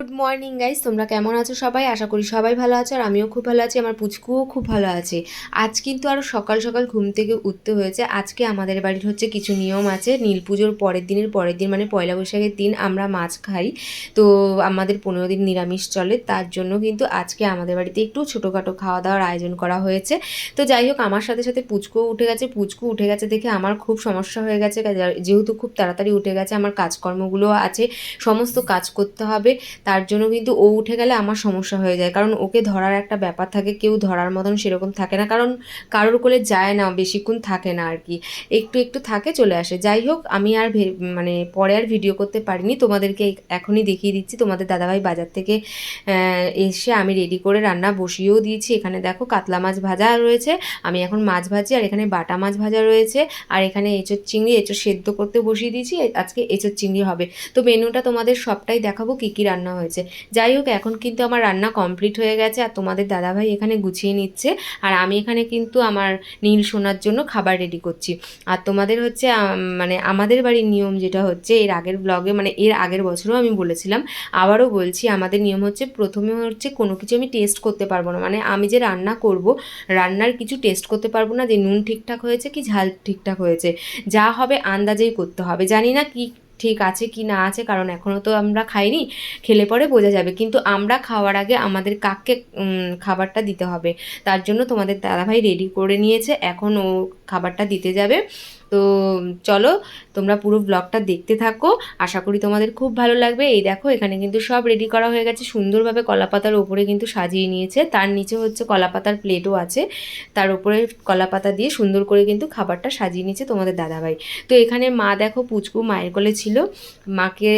Good morning guys তোমরা কেমন আছো সবাই? আশা করি সবাই ভালো আছো আর আমিও খুব ভালো আছি। আমার পুচকুও খুব ভালো আছে। আজ কিন্তু আরও সকাল সকাল ঘুম থেকে উঠতে হয়েছে। আজকে আমাদের বাড়ির হচ্ছে কিছু নিয়ম আছে। নীল পুজোর পরের দিনের, পরের দিন মানে পয়লা বৈশাখের দিন আমরা মাছ খাই। তো আমাদের পনেরো দিন নিরামিষ চলে। তার জন্য কিন্তু আজকে আমাদের বাড়িতে একটু ছোটোখাটো খাওয়া দাওয়ার আয়োজন করা হয়েছে। তো যাই হোক, আমার সাথে সাথে পুচকুও উঠে গেছে। পুচকু উঠে গেছে দেখে আমার খুব সমস্যা হয়ে গেছে। যেহেতু খুব তাড়াতাড়ি উঠে গেছে, আমার কাজকর্মগুলো আছে। সমস্ত কাজ করতে হবে। তার জন্য কিন্তু ও উঠে গেলে আমার সমস্যা হয়ে যায়। কারণ ওকে ধরার একটা ব্যাপার থাকে, কেউ ধরার মতন সেরকম থাকে না। কারণ কারোর কোলে যায় না, বেশিক্ষণ থাকে না আর কি একটু একটু থাকে, চলে আসে। যাই হোক, আমি আর মানে পরে আর ভিডিও করতে পারিনি। তোমাদেরকে এখনই দেখিয়ে দিচ্ছি। তোমাদের দাদাভাই বাজার থেকে এসে আমি রেডি করে রান্না বসিয়েও দিয়েছি। এখানে দেখো, কাতলা মাছ ভাজা রয়েছে। আমি এখন মাছ ভাজি, আর এখানে বাটা মাছ ভাজা রয়েছে। আর এখানে এঁচোর চিংড়ি এঁচোর সেদ্ধ করতে বসিয়ে দিয়েছি। আজকে এঁচোর চিংড়ি হবে। তো মেনুটা তোমাদের সবটাই দেখাবো, কী কী রান্না হয়েছে। যাই হোক, এখন কিন্তু আমার রান্না কমপ্লিট হয়ে গেছে আর তোমাদের দাদাভাই এখানে গুছিয়ে নিচ্ছে। আর আমি এখানে কিন্তু আমার নীল সোনার জন্য খাবার রেডি করছি। আর তোমাদের হচ্ছে মানে আমাদের বাড়ির নিয়ম যেটা হচ্ছে, এর আগের ব্লগে মানে এর আগের বছরও আমি বলেছিলাম, আবারও বলছি, আমাদের নিয়ম হচ্ছে প্রথমে হচ্ছে কোনো কিছু আমি টেস্ট করতে পারব না। মানে আমি যে রান্না করব, রান্নার কিছু টেস্ট করতে পারব না যে নুন ঠিকঠাক হয়েছে কি ঝাল ঠিকঠাক হয়েছে। যা হবে আন্দাজেই করতে হবে। জানি না কি ঠিক আছে কি না আছে, কারণ এখনও তো আমরা খাইনি, খেলে পরে বোঝা যাবে। কিন্তু আমরা খাওয়ার আগে আমাদের কাককে খাবারটা দিতে হবে। তার জন্য তোমাদের দাদাভাই রেডি করে নিয়েছে, এখন ও খাবারটা দিতে যাবে। তো চলো, তোমরা পুরো ব্লগটা দেখতে থাকো। আশা করি তোমাদের খুব ভালো লাগবে। এই দেখো, এখানে কিন্তু সব রেডি করা হয়ে গেছে। সুন্দরভাবে কলাপাতার ওপরে কিন্তু সাজিয়ে নিয়েছে। তার নিচে হচ্ছে কলাপাতার প্লেটও আছে। তার উপরে কলাপাতা দিয়ে সুন্দর করে কিন্তু খাবারটা সাজিয়ে নিয়েছে তোমাদের দাদাভাই। তো এখানে মা দেখো, পুচকু মায়ের কোলে ছিল। মাকে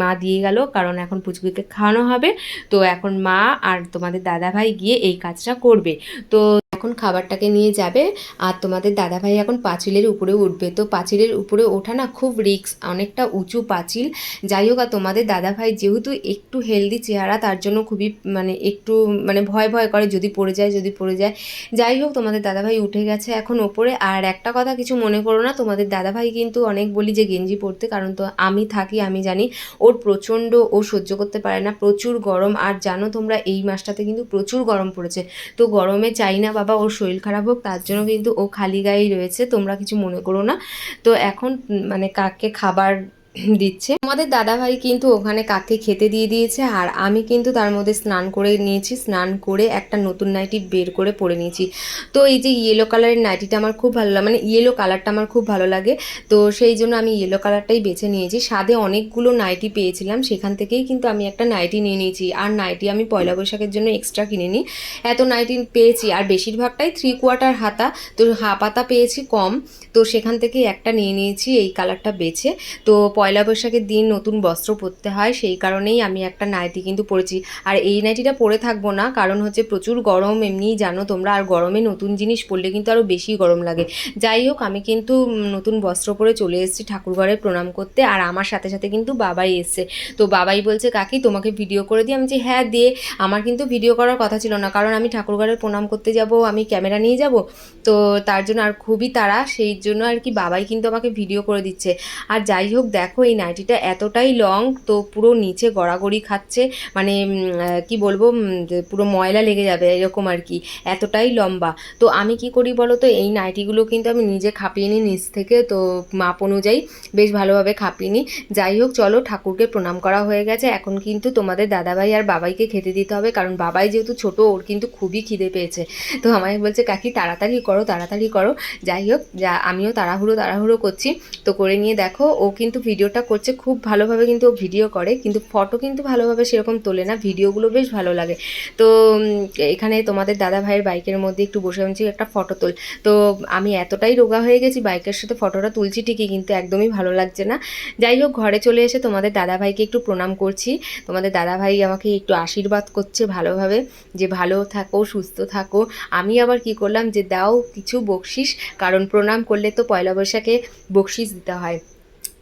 মা দিয়ে গেল, কারণ এখন পুচকুকে খাওয়ানো হবে। তো এখন মা আর তোমাদের দাদাভাই গিয়ে এই কাজটা করবে। তো এখন খাবারটাকে নিয়ে যাবে, আর তোমাদের দাদাভাই এখন পাঁচিলের উপরে উঠবে। তো পাঁচিলের উপরে ওঠা না খুব রিস্ক, অনেকটা উঁচু পাঁচিল। যাই হোক, আর তোমাদের দাদাভাই যেহেতু একটু হেলদি চেহারা, তার জন্য খুবই মানে একটু মানে ভয় ভয় করে যদি পড়ে যায়, যদি পড়ে যায়। যাই হোক, তোমাদের দাদাভাই উঠে গেছে এখন ওপরে। আর একটা কথা কিছু মনে করো না, তোমাদের দাদাভাই কিন্তু অনেক বলি যে গেঞ্জি পরতে, কারণ তো আমি থাকি, আমি জানি, ওর প্রচণ্ড, ও সহ্য করতে পারে না, প্রচুর গরম। আর জানো তোমরা, এই মাসটাতে কিন্তু প্রচুর গরম পড়েছে। তো গরমে চাই না বাবা ওর শরীর খারাপ হোক, তার জন্য কিন্তু ও খালি গায়েই রয়েছে, তোমরা কিছু মনে করো না। তো এখন মানে কাককে খাবার দিচ্ছে। আমাদের দাদাভাই কিন্তু ওখানে কাককে খেতে দিয়ে দিয়েছে আর আমি কিন্তু তার মধ্যে স্নান করে নিয়েছি। স্নান করে একটা নতুন নাইটি বের করে পরে নিয়েছি। তো এই যে ইয়েলো কালারের নাইটিটা আমার খুব ভালো লাগে মানে ইয়েলো কালারটা আমার খুব ভালো লাগে। তো সেই জন্য আমি ইয়েলো কালারটাই বেছে নিয়েছি। স্বাদে অনেকগুলো নাইটি পেয়েছিলাম, সেখান থেকেই কিন্তু আমি একটা নাইটি নিয়ে নিয়েছি। আর নাইটি আমি পয়লা বৈশাখের জন্য এক্সট্রা কিনে নিই এত নাইটি পেয়েছি আর বেশিরভাগটাই থ্রি কোয়ার্টার হাতা। তো হাপাতা পেয়েছি কম। তো সেখান থেকে একটা নিয়ে নিয়েছি, এই কালারটা বেছে। তো পয়লা বৈশাখের দিন নতুন বস্ত্র পরতে হয়, সেই কারণেই আমি একটা নাইটি কিন্তু পরেছি। আর এই নাইটিটা পরে থাকব না, কারণ হচ্ছে প্রচুর গরম, এমনিই জানো তোমরা, আর গরমে নতুন জিনিস পরলে কিন্তু আরও বেশি গরম লাগে। যাই হোক, আমি কিন্তু নতুন বস্ত্র পরে চলে এসেছি ঠাকুরঘরে প্রণাম করতে, আর আমার সাথে সাথে কিন্তু বাবাই এসছে। তো বাবাই বলছে, কাকি, তোমাকে ভিডিও করে দিই। আমি যে হ্যাঁ দিয়ে আমার কিন্তু ভিডিও করার কথা ছিল না, কারণ আমি ঠাকুরঘরে প্রণাম করতে যাব, আমি ক্যামেরা নিয়ে যাব, তো তার জন্য আর খুবই তাড়া, সেই জন্য আর কি বাবাই কিন্তু আমাকে ভিডিও করে দিচ্ছে। আর যাই হোক, দেখো এই নাইটিটা এতটাই লং তো পুরো নিচে গড়াগড়ি খাচ্ছে। মানে কি বলব পুরো ময়লা লেগে যাবে, এরকম আর কি। এতটাই লম্বা। তো আমি কি করি বলো তো, এই নাইটিগুলো কিন্তু আমি নিজে খাপিয়ে নিই নিচ থেকে, তো মাপ অনুযায়ী বেশ ভালোভাবে খাপিয়ে নিই। যাই হোক, চলো, ঠাকুরকে প্রণাম করা হয়ে গেছে। এখন কিন্তু তোমাদের দাদাভাই আর বাবাইকে খেতে দিতে হবে, কারণ বাবাই যেহেতু ছোট, ওর কিন্তু খুবই খিদে পেয়েছে। তো আমায় বলছে, কাকি, তাড়াতাড়ি করো তাড়াতাড়ি করো। যাই হোক, যা, আমিও তাড়াহুড়ো তাড়াহুড়ো করছি। তো করে নিয়ে দেখো, ও কিন্তু ভিডিওটা করছে, খুব ভালোভাবে কিন্তু ও ভিডিও করে, কিন্তু ফটো কিন্তু ভালোভাবে সেরকম তোলে না, ভিডিওগুলো বেশ ভালো লাগে। তো এখানে তোমাদের দাদা ভাইয়ের বাইকের মধ্যে একটু বসে আছি একটা ফটো তোল। তো, আমি এতটাই রোগা হয়ে গেছি, বাইকের সাথে ফটোটা তুলছি ঠিকই, কিন্তু একদমই ভালো লাগছে না। যাই হোক, ঘরে চলে এসে তোমাদের দাদা ভাইকে একটু প্রণাম করছি। তোমাদের দাদা ভাই আমাকে একটু আশীর্বাদ করছে ভালোভাবে, যে ভালো থাকো, সুস্থ থাকো। আমি আবার কি করলাম যে, দাও কিছু বকশিস, কারণ প্রণাম করলে তো পয়লা বৈশাখে বকশিস দিতে হয়।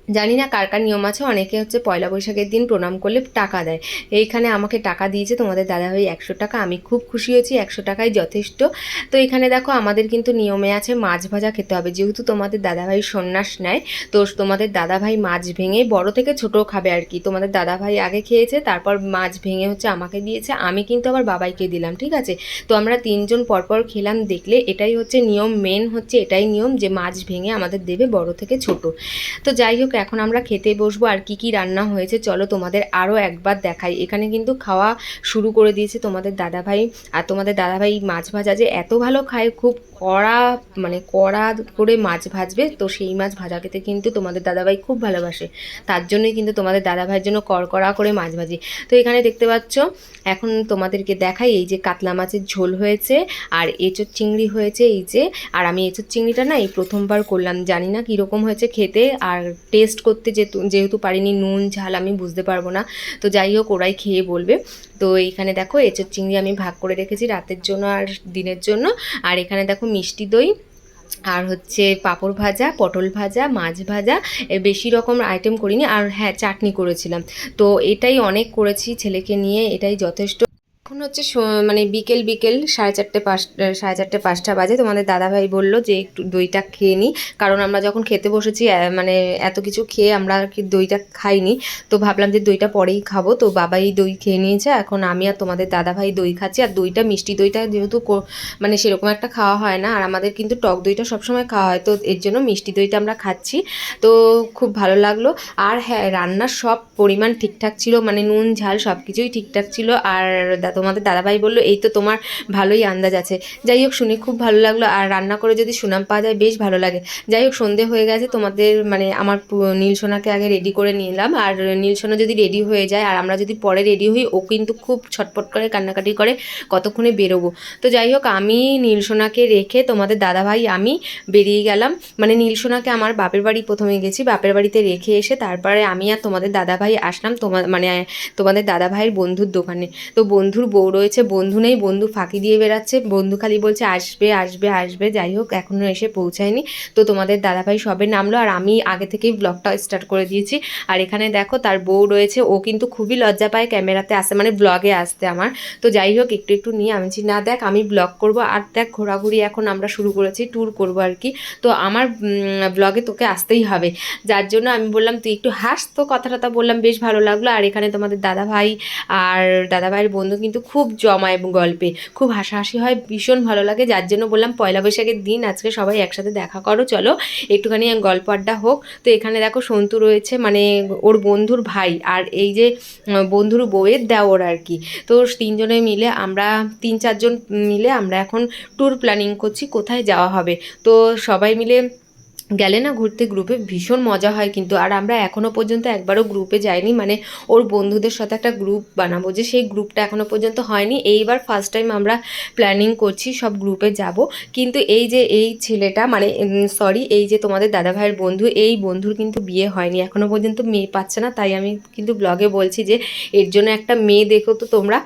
জানি না কার কার নিয়ম আছে, অনেকে হচ্ছে পয়লা বৈশাখের দিন প্রণাম করলে টাকা দেয়। এইখানে আমাকে টাকা দিয়েছে তোমাদের দাদাভাই একশো টাকা, আমি খুব খুশি হয়েছি, একশো টাকাই যথেষ্ট। তো এখানে দেখো আমাদের কিন্তু নিয়মে আছে মাছ ভাজা খেতে হবে, যেহেতু তোমাদের দাদাভাই সন্ন্যাস নেয়, তো তোমাদের দাদাভাই মাছ ভেঙে বড় থেকে ছোট খাবে আর কি। তোমাদের দাদাভাই আগে খেয়েছে, তারপর মাছ ভেঙে হচ্ছে আমাকে দিয়েছে, আমি কিন্তু আবার বাবাইকে দিলাম, ঠিক আছে? তো আমরা তিনজন পরপর খেলাম, দেখলে এটাই হচ্ছে নিয়ম মেন হচ্ছে এটাই নিয়ম যে মাছ ভেঙে আমাদের দেবে বড় থেকে ছোট। তো যাই হোক এখন আমরা খেতে বসবো আর কি কি রান্না হয়েছে, চলো তোমাদের আরও একবার দেখাই। এখানে কিন্তু খাওয়া শুরু করে দিয়েছে তোমাদের দাদাভাই। আর তোমাদের দাদাভাই মাছ ভাজা যে এত ভালো খায়, খুব কড়া মানে কড়া করে মাছ ভাজবে, তো সেই মাছ ভাজা খেতে কিন্তু তোমাদের দাদাভাই খুব ভালোবাসে। তার জন্যই কিন্তু তোমাদের দাদাভাইয়ের জন্য কড়কড়া করে মাছ ভাজি। তো এখানে দেখতে পাচ্ছ, এখন তোমাদেরকে দেখাই এই যে কাতলা মাছের ঝোল হয়েছে আর এঁচোর চিংড়ি হয়েছে এই যে। আর আমি এঁচোর চিংড়িটা না এই প্রথমবার করলাম, জানি না কীরকম হয়েছে খেতে আর টেস্ট করতে যেহেতু পারিনি, নুন, ঝাল আমি বুঝতে পারব না। তো যাই হোক, ওরাই খেয়ে বলবে। তো এইখানে দেখো এঁচোর চিংড়ি আমি ভাগ করে রেখেছি রাতের জন্য আর দিনের জন্য। আর এখানে দেখো মিষ্টি দই, আর হচ্ছে পাঁপড় ভাজা, পটল ভাজা, মাছ ভাজা বেশি রকম আইটেম করিনি। আর হ্যাঁ চাটনি করেছিলাম। তো এটাই অনেক করেছি ছেলেকে নিয়ে, এটাই যথেষ্ট। হচ্ছে মানে বিকেল বিকেল সাড়ে চারটে পাঁচটা সাড়ে চারটে পাঁচটা বাজে। তোমাদের দাদাভাই বলল যে একটু দইটা খেয়ে নিই কারণ আমরা যখন খেতে বসেছি মানে এত কিছু খেয়ে আমরা আর কি দইটা খাইনি। তো ভাবলাম যে দইটা পরেই খাব। তো বাবাই দই খেয়ে নিয়েছে। এখন আমি আর তোমাদের দাদাভাই দই খাচ্ছি। আর দইটা, মিষ্টি দইটা যেহেতু মানে সেরকম একটা খাওয়া হয় না। আর আমাদের কিন্তু টক দইটা সবসময় খাওয়া হয়। তো এর জন্য মিষ্টি দইটা আমরা খাচ্ছি। তো খুব ভালো লাগল। আর হ্যাঁ রান্নার সব পরিমাণ ঠিকঠাক ছিল। মানে নুন, ঝাল সব কিছুই ঠিকঠাক ছিল। আর দা- তোমাদের দাদাভাই বলল, এই তো তোমার ভালোই আন্দাজ আছে। যাই হোক, শুনে খুব ভালো লাগল। আর রান্না করে যদি সুনাম পাওয়া যায়, বেশ ভালো লাগে। যাই হোক, সন্ধে হয়ে গেছে, তোমাদের মানে আমার নীলসোনাকে আগে রেডি করে নিলাম। আর নীলসোনা যদি রেডি হয়ে যায়, আর আমরা যদি পরে রেডি হই, ও কিন্তু খুব ছটপট করে কান্নাকাটি করে কতক্ষণে বেরোবো। তো যাই হোক, আমি নীলসোনাকে রেখে তোমাদের দাদাভাই, আমি বেরিয়ে গেলাম। মানে নীলসোনাকে আমার বাপের বাড়ি প্রথমে গেছি। বাপের বাড়িতে রেখে এসে তারপরে আমি আর তোমাদের দাদাভাই আসলাম তোমার মানে তোমাদের দাদাভাইয়ের বন্ধুর দোকানে। তো বন্ধুর বউ রয়েছে, বন্ধু নেই, বন্ধু ফাঁকি দিয়ে বেড়াচ্ছে, বন্ধু খালি বলছে, আসবে আসবে আসবে। যাই হোক, এখনও এসে পৌঁছায়নি। তো তোমাদের দাদাভাই সবে নামলো, আর আমি আগে থেকেই ব্লগটা স্টার্ট করে দিয়েছি। আর এখানে দেখো, তার বউ রয়েছে, ও কিন্তু খুবই লজ্জা পায় ক্যামেরাতে আসতে মানে ব্লগে আসতে আমার। তো যাই হোক, একটু একটু নিয়ে আমি না দেখ, আমি ব্লগ করব। আর দেখ, ঘোরাঘুরি এখন আমরা শুরু করেছি ট্যুর করব আর কি। তো আমার ব্লগে তোকে আসতেই হবে। যার জন্য আমি বললাম, তুই একটু হাস। তো কথা টথা বললাম, বেশ ভালো লাগল। আর এখানে তোমাদের দাদা ভাই আর দাদা ভাইয়ের বন্ধু কিন্তু খুব জমায় গল্পে। খুব হাসাহাসি হয়, ভীষণ ভালো লাগে। যার জন্য বললাম, পয়লা বৈশাখের দিন আজকে সবাই একসাথে দেখা করো, চলো। একটুখানি গল্প আড্ডা হোক। তো এখানে দেখো সন্তু রয়েছে মানে ওর বন্ধুর ভাই আর এই যে বন্ধুর বউয়ের দেওর আর কি। তো তিনজনে মিলে আমরা, তিন চারজন মিলে আমরা এখন ট্যুর প্ল্যানিং করছি, কোথায় যাওয়া হবে। তো সবাই মিলে গেলে না ঘুরতে গ্রুপে ভীষণ মজা হয় কিন্তু। আর আমরা এখনও পর্যন্ত একবারও গ্রুপে যাইনি মানে ওর বন্ধুদের সাথে একটা গ্রুপ বানাবো যে সেই গ্রুপটা এখনও পর্যন্ত হয়নি। এইবার ফার্স্ট টাইম আমরা প্ল্যানিং করছি সব গ্রুপে যাব। কিন্তু এই যে এই ছেলেটা মানে সরি এই যে তোমাদের দাদা ভাইয়ের বন্ধু, এই বন্ধুর কিন্তু বিয়ে হয়নি এখনও পর্যন্ত মেয়ে পাচ্ছে না। তাই আমি কিন্তু ব্লগে বলছি যে এর জন্য একটা মেয়ে দেখো তো তোমরা।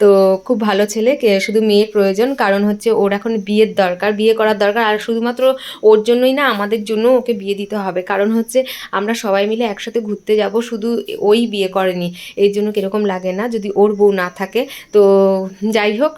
তো খুব ভালো ছেলে শুধু মেয়ের প্রয়োজন। কারণ হচ্ছে ওর এখন বিয়ের দরকার, বিয়ে করার দরকার। আর শুধুমাত্র ওর জন্যই না, আমাদের জন্য ওকে বিয়ে দিতে হবে। কারণ হচ্ছে আমরা সবাই মিলে একসাথে ঘুরতে যাব, শুধু ওই বিয়ে করেনি। এর জন্য কীরকম লাগে না? যদি ওর বউ না থাকে, তো যাই হোক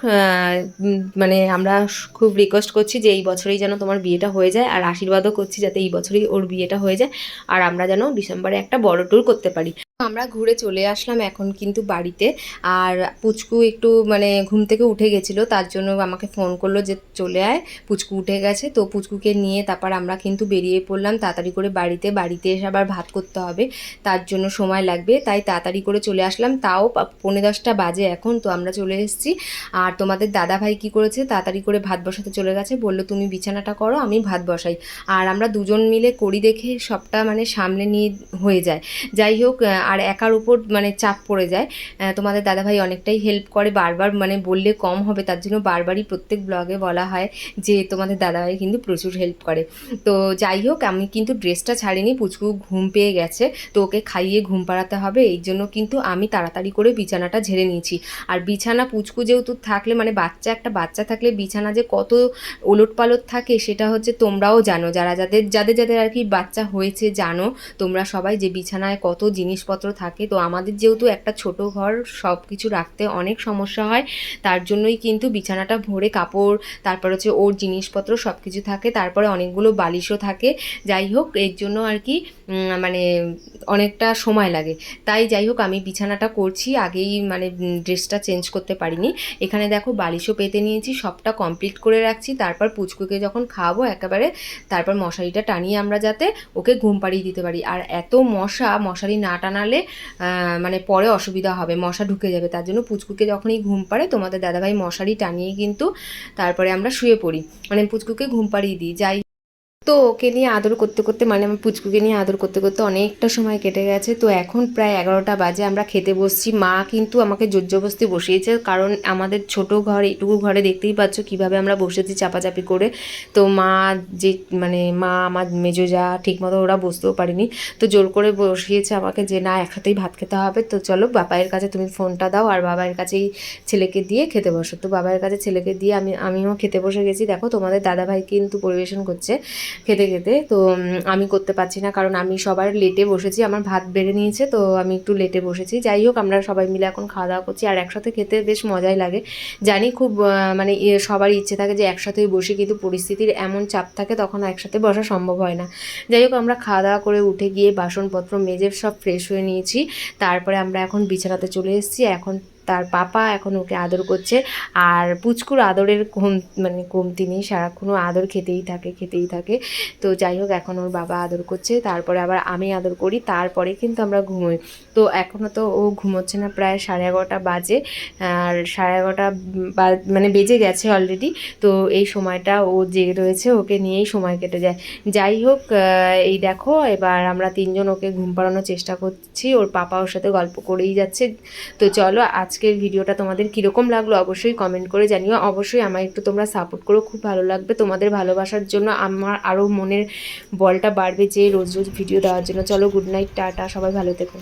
মানে আমরা খুব রিকোয়েস্ট করছি যে এই বছরেই যেন তোমার বিয়েটা হয়ে যায়, আর আশীর্বাদও করছি যাতে এই বছরেই ওর বিয়েটা হয়ে যায়, আর আমরা যেন ডিসেম্বরে একটা বড় ট্যুর করতে পারি। আমরা ঘুরে চলে আসলাম এখন কিন্তু বাড়িতে। আর পুচকু একটু মানে ঘুম থেকে উঠে গেছিল, তার জন্য আমাকে ফোন করল যে চলে আয়। পুচকু উঠে গেছে, তো পুচকুকে নিয়ে তারপর আমরা কিন্তু বেরিয়ে পড়লাম। তাড়াতাড়ি করে বাড়িতে বাড়িতে এসে আবার ভাত করতে হবে। তার জন্য সময় লাগবে, তাই তাড়াতাড়ি করে চলে আসলাম। তাও পা- পৌনে দশটা বাজে এখন, তো আমরা চলে এসেছি। আর তোমাদের দাদা ভাই কী করেছে? তাড়াতাড়ি করে ভাত বসাতে চলে গেছে। বলল, তুমি বিছানাটা করো, আমি ভাত বসাই। আর আমরা দুজন মিলে করি দেখে সবটা মানে সামনে নিয়ে হয়ে যায়। যাই হোক আর একার উপর মানে চাপ পড়ে যায়। তোমাদের দাদাভাই অনেকটাই হেল্প করে। বারবার মানে বললে কম হবে, তার জন্য বারবারই প্রত্যেক ব্লগে বলা হয় যে, তোমাদের দাদাভাই কিন্তু প্রচুর হেল্প করে। তো যাই হোক, আমি কিন্তু ড্রেসটা ছাড়িনি, পুচকু ঘুম পেয়ে গেছে। তো ওকে খাইয়ে ঘুম পাড়াতে হবে, এই জন্য কিন্তু আমি তাড়াতাড়ি করে বিছানাটা ঝেড়ে নিয়েছি। আর বিছানা, পুচকু যেহেতু থাকলে মানে বাচ্চা, একটা বাচ্চা থাকলে বিছানা যে কত ওলট পালট থাকে, সেটা হচ্ছে তোমরাও জানো। যারা যাদের যাদের যাদের আর কি বাচ্চা হয়েছে, জানো। তোমরা সবাই যে বিছানায় কত জিনিসপত্র থাকে। তো আমাদের যেহেতু একটা ছোট ঘর সব কিছু রাখতে অনেক সমস্যা হয়। তার জন্যই কিন্তু বিছানাটা ভরে কাপড়, তারপর হচ্ছে ওর জিনিসপত্র সব কিছু থাকে। তারপরে অনেকগুলো বালিশও থাকে। যাই হোক, এর জন্য আর কি মানে অনেকটা সময় লাগে। তাই যাই হোক, আমি বিছানাটা করছি, আগেই মানে ড্রেসটা চেঞ্জ করতে পারিনি। এখানে দেখো বালিশও পেতে নিয়েছি, সবটা কমপ্লিট করে রাখছি। তারপর পুচকুকে যখন খাওয়াবো একেবারে, তারপর মশারিটা টানিয়ে আমরা যাতে ওকে ঘুম পাড়িয়ে দিতে পারি। আর এত মশা, মশারি না টানালে মানে পরে অসুবিধা হবে, মশা ঢুকে যাবে। তার জন্য পুচকুকে যখনই ঘুম পাড়ে, তোমাদের দাদাভাই মশারি টানিয়ে কিন্তু তারপরে আমরা শুয়ে পড়ি। মানে পুচকুকে ঘুম পাড়িয়ে দিই। যাই তো ওকে নিয়ে আদর করতে করতে মানে আমার পুচকুকে নিয়ে আদর করতে করতে অনেকটা সময় কেটে গেছে। তো এখন প্রায় এগারোটা বাজে, আমরা খেতে বসছি। মা কিন্তু আমাকে জোরজবস্তি বসিয়েছে, কারণ আমাদের ছোট ঘর, এইটুকু ঘরে দেখতেই পাচ্ছ কীভাবে আমরা বসেছি চাপাচাপি করে। তো মা যে মানে মা, আমার মেজো যা, ঠিকমতো ওরা বসতেও পারিনি। তো জোর করে বসিয়েছে আমাকে যে, না একসাথেই ভাত খেতে হবে। তো চলো বাবাইয়ের কাছে তুমি ফোনটা দাও, আর বাবাইয়ের কাছেই ছেলেকে দিয়ে খেতে বসো। তো বাবার কাছে ছেলেকে দিয়ে আমি, আমিও খেতে বসে গেছি। দেখো, তোমাদের দাদাভাই কিন্তু পরিবেশন করছে। খেতে খেতে। তো আমি করতে পারছি না কারণ আমি সবার লেটে বসেছি, আমার ভাত বেড়ে নিয়েছে, তো আমি একটু লেটে বসেছি। যাই হোক, আমরা সবাই মিলে এখন খাওয়া দাওয়া করছি, আর একসাথে খেতে বেশ মজাই লাগে। জানি খুব মানে সবারই ইচ্ছে থাকে যে একসাথেই বসি, কিন্তু পরিস্থিতির এমন চাপ থাকে তখন একসাথে বসা সম্ভব হয় না। যাই হোক, আমরা খাওয়া দাওয়া করে উঠে গিয়ে বাসনপত্র মেজে সব ফ্রেশ হয়ে নিয়েছি। তারপরে আমরা এখন বিছানাতে চলে এসেছি, এখন তার পাপা এখন ওকে আদর করছে। আর পুচকুর আদরের কম মানে কমতি নেই, সারাক্ষণও আদর খেতেই থাকে খেতেই থাকে। তো যাই হোক, এখন ওর বাবা আদর করছে, তারপরে আবার আমি আদর করি, তারপরে কিন্তু আমরা ঘুমোই। তো এখনও তো ও ঘুমোচ্ছে না, প্রায় সাড়ে এগারোটা বাজে, আর সাড়ে এগারোটা মানে বেজে গেছে অলরেডি তো এই সময়টা ও জেগে রয়েছে, ওকে নিয়েই সময় কেটে যায়। যাই হোক এই দেখো, এবার আমরা তিনজন ওকে ঘুম পাড়ানোর চেষ্টা করছি। ওর পাপা ওর সাথে গল্প করেই যাচ্ছে। তো চলো আজকের ভিডিওটা তোমাদের কীরকম লাগল অবশ্যই কমেন্ট করে জানিও। অবশ্যই আমার একটু তোমরা সাপোর্ট করো, খুব ভালো লাগবে। তোমাদের ভালোবাসার জন্য আমার আরও মনের বলটা বাড়বে যে রোজ রোজ ভিডিও দেওয়ার জন্য। চলো গুড নাইট টাটা, সবাই ভালো থেকো।